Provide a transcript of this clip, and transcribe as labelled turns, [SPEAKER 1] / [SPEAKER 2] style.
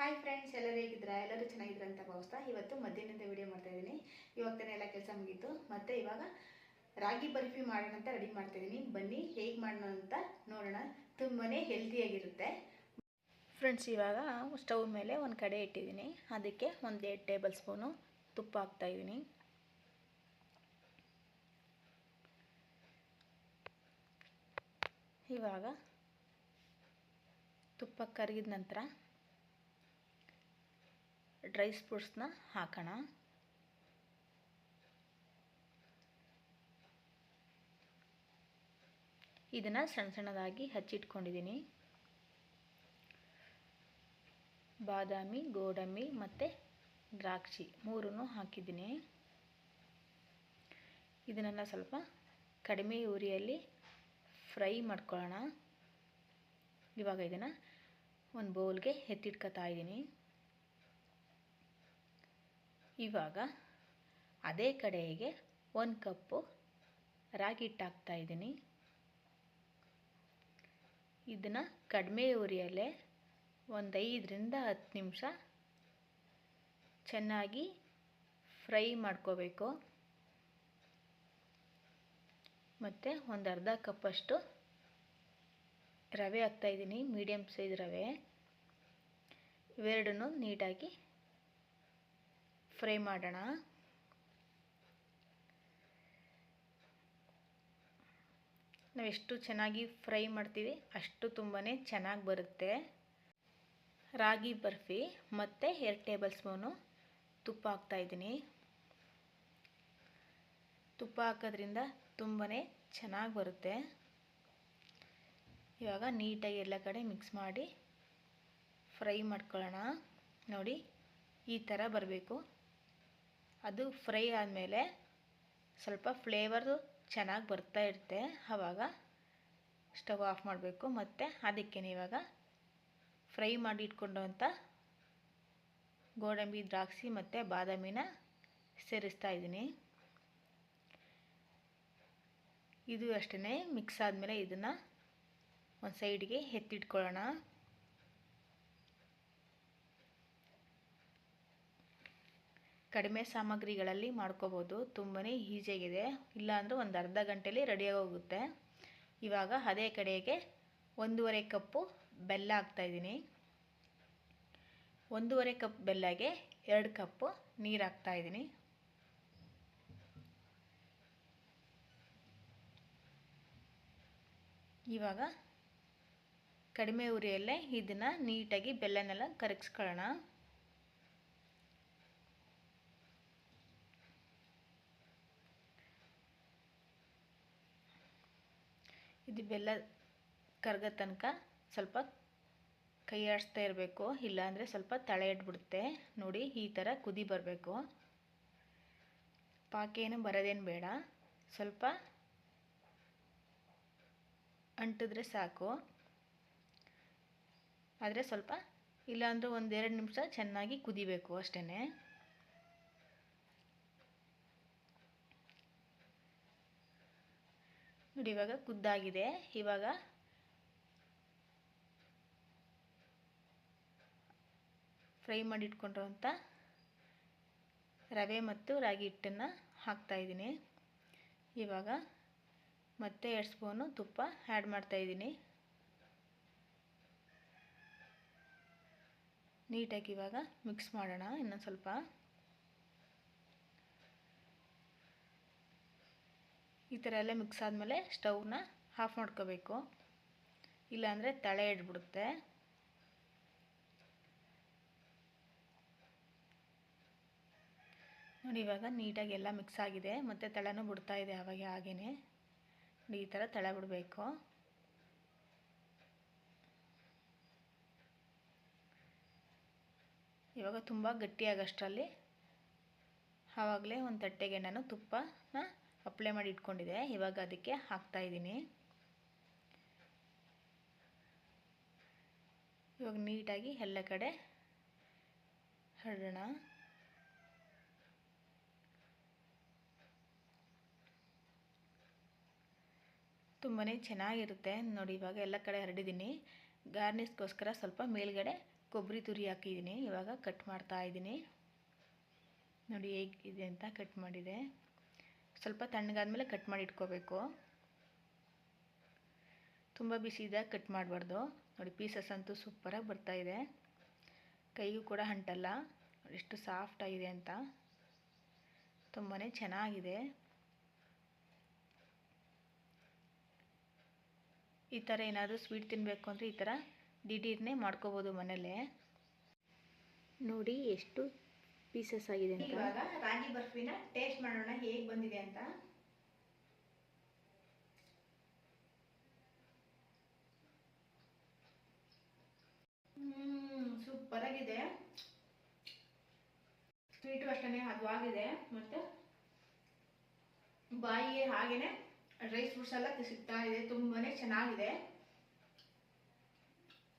[SPEAKER 1] Hi friends ಎಲ್ಲರೂ ಹೇಗಿದ್ದೀರಾ? ಎಲ್ಲರೂ ಚೆನ್ನಾಗಿದ್ರ ಅಂತ ಭಾವಿಸ್ತಾ ಇವತ್ತು ಮಧ್ಯಾಹ್ನದ ವಿಡಿಯೋ ಮಾಡ್ತಾ ಇದ್ದೀನಿ. ಇವಾಗ ತಾನೇ ಎಲ್ಲ ಕೆಲಸ ಮುಗೀತು. ಮತ್ತೆ ಇವಾಗ ರಾಗಿ ಬರ್ಫಿ ಮಾಡೋಣ ಅಂತ ರೆಡಿ ಮಾಡ್ತಾ ಇದ್ದೀನಿ. ಬನ್ನಿ, ಹೇಗೆ ಮಾಡೋಣ ಅಂತ ನೋಡೋಣ. ತುಂಬಾ ಹೆಲ್ತಿಯಾಗಿರುತ್ತೆ ಫ್ರೆಂಡ್ಸ್ ಇವಾಗ ಸ್ಟವ್ ಮೇಲೆ ಒಂದು ಕಡೆ ಇಟ್ಟಿದ್ದೀನಿ. ಅದಕ್ಕೆ ಒಂದು ಎರಡು ಟೇಬಲ್ ಸ್ಪೂನು ತುಪ್ಪ ಹಾಕ್ತಾಯಿದ್ದೀನಿ ಇವಾಗ ತುಪ್ಪ ಕರಗಿದ ನಂತರ ಡ್ರೈ ಫ್ರೂಟ್ಸ್ನ ಹಾಕೋಣ. ಇದನ್ನು ಸಣ್ಣ ಸಣ್ಣದಾಗಿ ಹಚ್ಚಿಟ್ಕೊಂಡಿದ್ದೀನಿ. ಬಾದಾಮಿ, ಗೋಡಂಬಿ ಮತ್ತು ದ್ರಾಕ್ಷಿ ಮೂರನ್ನು ಹಾಕಿದ್ದೀನಿ. ಇದನ್ನೆಲ್ಲ ಸ್ವಲ್ಪ ಕಡಿಮೆ ಉರಿಯಲ್ಲಿ ಫ್ರೈ ಮಾಡ್ಕೊಳ್ಳೋಣ. ಇವಾಗ ಇದನ್ನು ಒಂದು ಬೌಲ್ಗೆ ಎತ್ತಿಟ್ಕೊತಾ ಇದ್ದೀನಿ. ಇವಾಗ ಅದೇ ಕಡೆಗೆ ಒಂದು ಕಪ್ಪು ರಾಗಿ ಹಿಟ್ಟು ಹಾಕ್ತಾ ಇದ್ದೀನಿ. ಇದನ್ನು ಕಡಿಮೆ ಉರಿಯಲ್ಲೇ ಒಂದು ಐದರಿಂದ ಹತ್ತು ನಿಮಿಷ ಚೆನ್ನಾಗಿ ಫ್ರೈ ಮಾಡ್ಕೋಬೇಕು. ಮತ್ತು ಒಂದು ಅರ್ಧ ಕಪ್ಪಷ್ಟು ರವೆ ಹಾಕ್ತಾಯಿದ್ದೀನಿ ಮೀಡಿಯಮ್ ಸೈಜ್ ರವೆ. ಇವೆರಡನ್ನು ನೀಟಾಗಿ ಫ್ರೈ ಮಾಡೋಣ. ನಾವು ಎಷ್ಟು ಚೆನ್ನಾಗಿ ಫ್ರೈ ಮಾಡ್ತೀವಿ ಅಷ್ಟು ತುಂಬಾ ಚೆನ್ನಾಗಿ ಬರುತ್ತೆ. ರಾಗಿ ಬರ್ಫಿ ಮತ್ತು ಎರಡು ಟೇಬಲ್ ಸ್ಪೂನು ತುಪ್ಪ ಹಾಕ್ತಾಯಿದ್ದೀನಿ ತುಪ್ಪ ಹಾಕೋದ್ರಿಂದ ತುಂಬಾ ಚೆನ್ನಾಗಿ ಬರುತ್ತೆ. ಇವಾಗ ನೀಟಾಗಿ ಎಲ್ಲ ಕಡೆ ಮಿಕ್ಸ್ ಮಾಡಿ ಫ್ರೈ ಮಾಡ್ಕೊಳ್ಳೋಣ. ನೋಡಿ ಈ ಥರ ಬರಬೇಕು. ಅದು ಫ್ರೈ ಆದಮೇಲೆ ಸ್ವಲ್ಪ ಫ್ಲೇವರು ಚೆನ್ನಾಗಿ ಬರ್ತಾ ಇರುತ್ತೆ. ಆವಾಗ ಸ್ಟವ್ ಆಫ್ ಮಾಡಬೇಕು. ಮತ್ತು ಅದಕ್ಕೆ ಇವಾಗ ಫ್ರೈ ಮಾಡಿ ಇಟ್ಕೊಂಡಂಥ ಗೋಡಂಬಿ, ದ್ರಾಕ್ಷಿ ಮತ್ತು ಬಾದಾಮಿನ ಸೇರಿಸ್ತಾ ಇದ್ದೀನಿ. ಇದು ಅಷ್ಟೇ ಮಿಕ್ಸ್ ಆದಮೇಲೆ ಇದನ್ನು ಒಂದು ಸೈಡ್ಗೆ ಎತ್ತಿಟ್ಕೊಳ್ಳೋಣ. ಕಡಿಮೆ ಸಾಮಗ್ರಿಗಳಲ್ಲಿ ಮಾಡ್ಕೋಬೋದು. ತುಂಬಾ ಈಸಿಯಾಗಿದೆ ಇಲ್ಲಾಂದರೆ ಒಂದು ಅರ್ಧ ಗಂಟೆಲಿ ರೆಡಿಯಾಗೋಗುತ್ತೆ ಇವಾಗ ಅದೇ ಕಡೆಗೆ ಒಂದೂವರೆ ಕಪ್ಪು ಬೆಲ್ಲ ಹಾಕ್ತಾಯಿದ್ದೀನಿ ಒಂದೂವರೆ ಕಪ್ ಬೆಲ್ಲಗೆ ಎರಡು ಕಪ್ಪು ನೀರು ಹಾಕ್ತಾಯಿದ್ದೀನಿ ಇವಾಗ ಕಡಿಮೆ ಉರಿಯಲ್ಲೇ ಇದನ್ನು ನೀಟಾಗಿ ಬೆಲ್ಲನೆಲ್ಲ ಕರಗಿಸ್ಕೊಳ್ಳೋಣ. ಇದು ಬೆಲ್ಲ ಕರ್ಗೋ ತನಕ ಸ್ವಲ್ಪ ಕೈ ಆಡಿಸ್ತಾ ಇರಬೇಕು, ಇಲ್ಲಾಂದರೆ ಸ್ವಲ್ಪ ತಳೆ ಇಟ್ಬಿಡುತ್ತೆ. ನೋಡಿ, ಈ ಥರ ಕುದಿ ಬರಬೇಕು. ಪಾಕ ಏನು ಬರೋದೇನು ಬೇಡ. ಸ್ವಲ್ಪ ಅಂಟಿದ್ರೆ ಸಾಕು. ಆದರೆ ಸ್ವಲ್ಪ ಇಲ್ಲಾಂದರೆ ಒಂದೆರಡು ನಿಮಿಷ ಚೆನ್ನಾಗಿ ಕುದಿಬೇಕು ಅಷ್ಟೇ ನೋಡಿ, ಇವಾಗ ಕುದ್ದಾಗಿದೆ. ಇವಾಗ ಫ್ರೈ ಮಾಡಿ ಇಟ್ಕೊಂಡಿರೋಂಥ ರವೆ ಮತ್ತು ರಾಗಿ ಹಿಟ್ಟನ್ನು ಹಾಕ್ತಾಯಿದ್ದೀನಿ ಇವಾಗ ಮತ್ತೆ ಎರಡು ಸ್ಪೂನು ತುಪ್ಪ ಆ್ಯಡ್ ಮಾಡ್ತಾಯಿದ್ದೀನಿ ನೀಟಾಗಿ ಇವಾಗ ಮಿಕ್ಸ್ ಮಾಡೋಣ ಇನ್ನೊಂದು ಸ್ವಲ್ಪ. ಈ ಥರ ಎಲ್ಲ ಮಿಕ್ಸ್ ಆದಮೇಲೆ ಸ್ಟವ್ನ ಆಫ್ ಮಾಡ್ಕೋಬೇಕು. ಇಲ್ಲಾಂದರೆ ತಳೆ ಇಡ್ಬಿಡುತ್ತೆ. ನೋಡಿ, ಇವಾಗ ನೀಟಾಗಿ ಎಲ್ಲ ಮಿಕ್ಸ್ ಆಗಿದೆ. ಮತ್ತು ತಳೆನೂ ಬಿಡ್ತಾ ಇದೆ ಅವಾಗ ಹಾಗೇ ಈ ಥರ ತಳೆ ಬಿಡಬೇಕು. ಇವಾಗ ತುಂಬ ಗಟ್ಟಿಯಾಗಷ್ಟರಲ್ಲಿ ಆವಾಗಲೇ ಒಂದು ತಟ್ಟೆಗೆ ನಾನು ತುಪ್ಪನ ಅಪ್ಲೈ ಮಾಡಿ ಇಟ್ಕೊಂಡಿದೆ. ಇವಾಗ ಅದಕ್ಕೆ ಹಾಕ್ತಾಯಿದ್ದೀನಿ ಇವಾಗ ನೀಟಾಗಿ ಎಲ್ಲ ಕಡೆ ಹರಡೋಣ. ತುಂಬಾ ಚೆನ್ನಾಗಿರುತ್ತೆ. ನೋಡಿ, ಇವಾಗ ಎಲ್ಲ ಕಡೆ ಹರಡಿದ್ದೀನಿ. ಗಾರ್ನಿಷ್ಗೋಸ್ಕರ ಸ್ವಲ್ಪ ಮೇಲ್ಗಡೆ ಕೊಬ್ಬರಿ ತುರಿ ಹಾಕಿದ್ದೀನಿ. ಇವಾಗ ಕಟ್ ಮಾಡ್ತಾ ಇದ್ದೀನಿ. ನೋಡಿ, ಹೇಗಿದೆ ಅಂತ ಕಟ್ ಮಾಡಿದೆ. ಸ್ವಲ್ಪ ತಣ್ಣಗಾದ್ಮೇಲೆ ಕಟ್ ಮಾಡಿ ಇಟ್ಕೋಬೇಕು. ತುಂಬ ಬಿಸಿ ಇದ್ದಾಗ ಕಟ್ ಮಾಡಬಾರ್ದು. ನೋಡಿ ಪೀಸಸ್ ಅಂತೂ ಸೂಪರಾಗಿ ಬರ್ತಾಯಿದೆ ಕೈಗೂ ಕೂಡ ಅಂಟಲ್ಲ ಎಷ್ಟು ಸಾಫ್ಟ್ ಆಗಿದೆ ಅಂತ. ತುಂಬಾ ಚೆನ್ನಾಗಿದೆ. ಈ ಥರ ಏನಾದರೂ ಸ್ವೀಟ್ ತಿನ್ನಬೇಕು ಅಂದರೆ ಈ ಥರ ದಿಢೀರ್ನೇ ಮಾಡ್ಕೋಬೋದು ಮನೇಲೆ ನೋಡಿ ಎಷ್ಟು ಪೀಸಸ್ ಆಗಿದೆ ಅಂತ. ಇವಾಗ ರಾಗಿ ಬರ್ಫಿನ ಟೇಸ್ಟ್ ಮಾಡೋಣ ಹೇಗೆ ಬಂದಿದೆ ಅಂತ. ಸೂಪರ್ ಆಗಿದೆ. ಸ್ವೀಟು ಅಷ್ಟೇ ಹದವಾಗಿದೆ ಮತ್ತೆ ಬಾಯಿಗೆ ಹಾಗೇನೆ ಡ್ರೈ ಫ್ರೂಟ್ಸ್ ಎಲ್ಲ ಸಿಗ್ತಾ ಇದೆ, ತುಂಬಾನೇ ಚೆನ್ನಾಗಿದೆ.